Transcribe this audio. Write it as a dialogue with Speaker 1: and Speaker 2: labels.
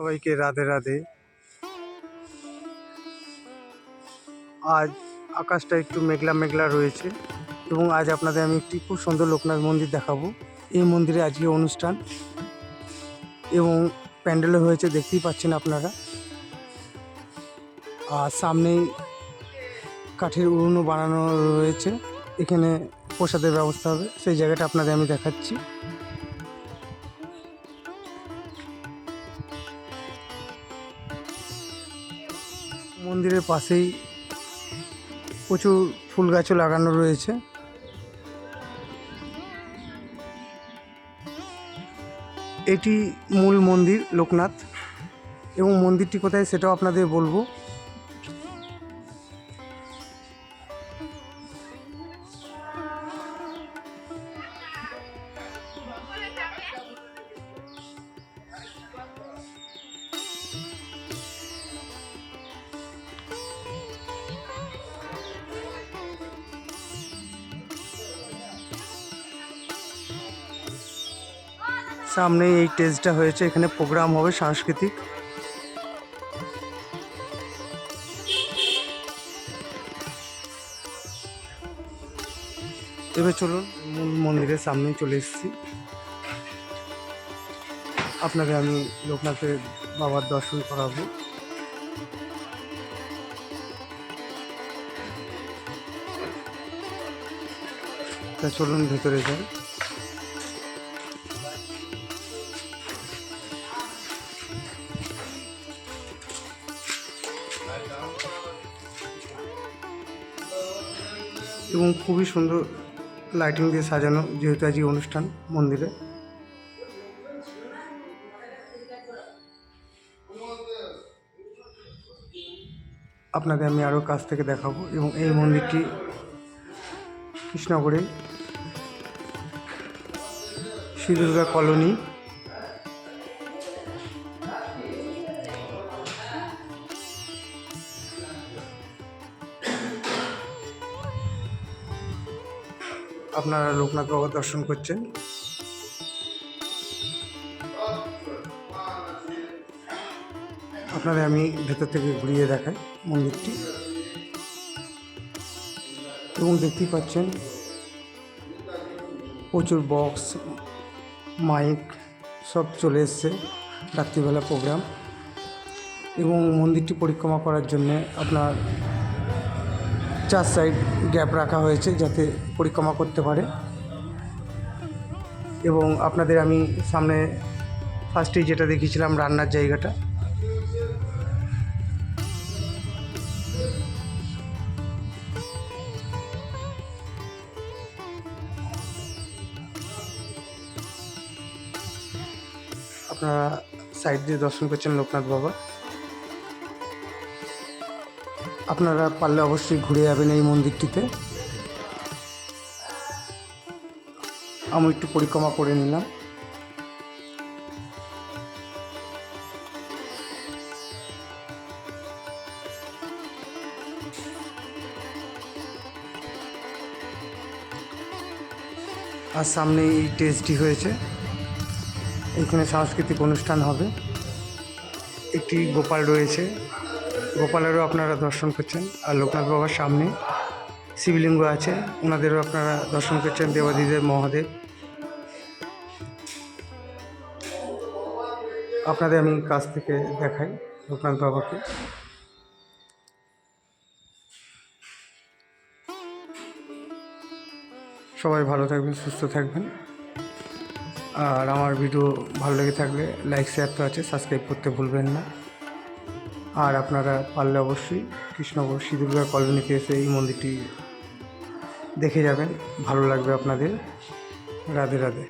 Speaker 1: সবাইকে রাধে রাধে। আজ আকাশটা একটু মেঘলা মেঘলা রয়েছে এবং আজ আপনাদের আমি একটি খুব সুন্দর লোকনাথ মন্দির দেখাবো। এই মন্দিরে আজকে অনুষ্ঠান এবং প্যান্ডেলও হয়েছে, দেখতেই পাচ্ছেন আপনারা। আর সামনেই কাঠের উড়নো বানানো রয়েছে। এখানে প্রসাদের ব্যবস্থা হবে, সেই জায়গাটা আপনাদের আমি দেখাচ্ছি। মন্দিরের পাশেই প্রচুর ফুল গাছও লাগানো রয়েছে। এটি মূল মন্দির, লোকনাথ। এবং মন্দিরটি কোথায় সেটাও আপনাদের বলব। সামনে এই টেস্টটা হয়েছে, এখানে প্রোগ্রাম হবে সাংস্কৃতিক। এবার চলুন, মূল মন্দিরের সামনে চলে এসেছি। আপনাকে আমি লোকনাথের বাবার দর্শন করাবো। তা চলুন, ভেতরে যাই। এবং খুবই সুন্দর লাইটিং দিয়ে সাজানো যেহেতু আজকে অনুষ্ঠান মন্দিরে। আপনাকে আমি আরও কাছ থেকে দেখাবো এবং এই মন্দিরটি কৃষ্ণনগরে শ্রী দুর্গা কলোনি আপনারা লোকনাথ বাবা দর্শন করছেন। আপনাদের আমি ভেতর থেকে ঘুরিয়ে দেখাই মন্দিরটি। এবং দেখতেই পাচ্ছেন, প্রচুর বক্স মাইক সব চলে এসছে রাত্রিবেলা প্রোগ্রাম এবং মন্দিরটি পরিক্রমা করার জন্যে আপনার চার সাইড গ্যাপ রাখা হয়েছে যাতে পরিক্রমা করতে পারে। এবং আপনাদের আমি সামনে ফার্স্টেই যেটা দেখিয়েছিলাম, রান্নার জায়গাটা। আপনারা সাইড দিয়ে দর্শন করছেন লোকনাথ বাবা। আপনারা পারলে অবশ্যই ঘুরে যাবেন এই মন্দিরটিতে। আমি একটু পরিক্রমা করে নিলাম। আর সামনে এই টেস্টটি হয়েছে। এখানে সাংস্কৃতিক অনুষ্ঠান হবে। একটি গোপাল রয়েছে। গোপালেরও আপনারা দর্শন করছেন আর লোকনাথ বাবার সামনে শিবলিঙ্গ আছে, ওনাদেরও আপনারা দর্শন করছেন, দেবাদিদেব মহাদেব। আপনাদের আমি কাছ থেকে দেখাই লোকনাথ বাবাকে। সবাই ভালো থাকবেন, সুস্থ থাকবেন। আর আমার ভিডিও ভালো লেগে থাকলে লাইক শেয়ার তো আছে সাবস্ক্রাইব করতে ভুলবেন না। আর আপনারা পারলে অবশ্যই কৃষ্ণনগর শ্রীদুর্গা কলোনিতে এসে এই মন্দিরটি দেখে যাবেন। ভালো লাগবে আপনাদের। রাধে রাধে।